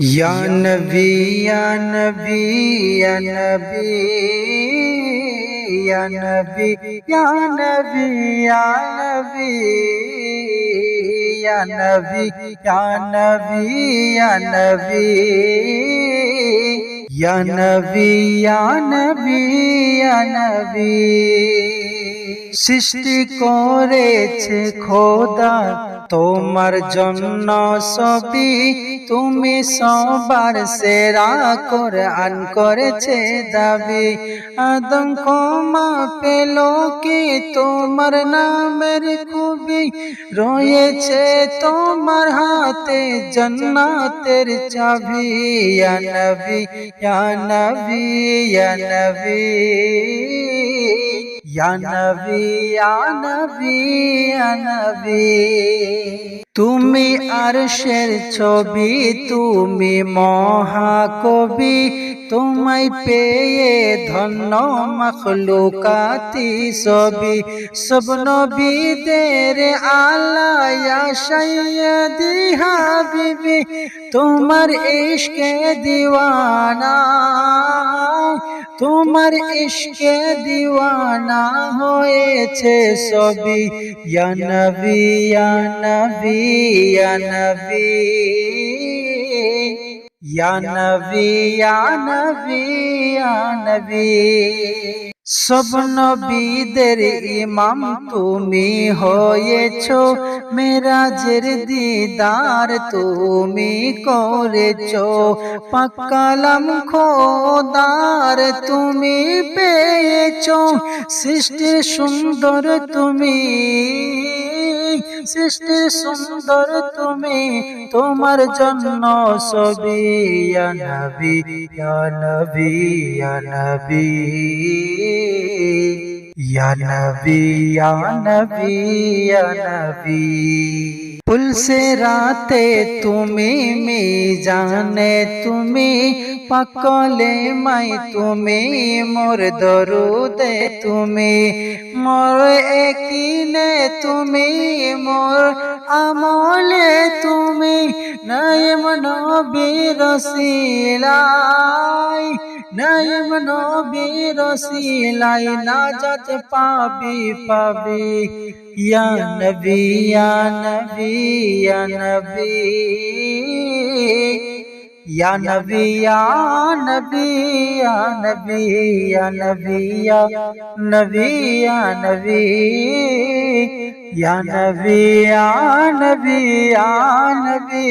या नबी या नबी या नबी या नबी या नबी या नबी या नबी या नबी या नबी या नबी या नबी या নবী সৃষ্টি করেছে খোদা তোমার জন্য সবই তুমি সবার সেরা কোরআন করেছে দাবি। আদম ক্ষমা পেল কি তোমার নামের খুবই রয়েছে তোমার হাতে জন্নাতের চাবি। নবী নবী নবী। ইয়া নবী ইয়া নবী ইয়া নবী তুমি আরশের ছবি তুমি মহাকবি। তোমায় পেয়ে ধন্য মখলুকাতি সবি সব নবীদের আলায়া সৈয়দি হাবিবি তোমার ইশকে দিওয়ানা। তোমার ইশকে দিওয়ানা হয়েছে সবই ইয়া নবী ইয়া নবী ইয়া নবী। ইয়া নবী ইয়া নবী ইয়া নবী। সব নবীদের ইমাম তুমি হয়েছ, মেরাজের দিদার তুমি করেছ। পাকালাম খোদার তুমি পেয়েছ সৃষ্টির সুন্দর তুমি। সৃষ্টি সুন্দর তুমি তোমার জন্য সবি নবী নবী নবী। या नबी या नबी या नबी। पुल से राते तुम्हें मी जाने, तुम्हें पकले मई, तुम्हें मोर दरुद, तुम्हें मोर एक तुम्हें मोर अमोले तुम নাইম নবীর রসিলাই নাইম নবীর রসিলাই নাজাত পাবি পাবি ইয়া নবী ইয়া নবী ইয়া নবী या नबी या नबी या नबी या नबी या नबी या नबी या नबी या नबी या नबी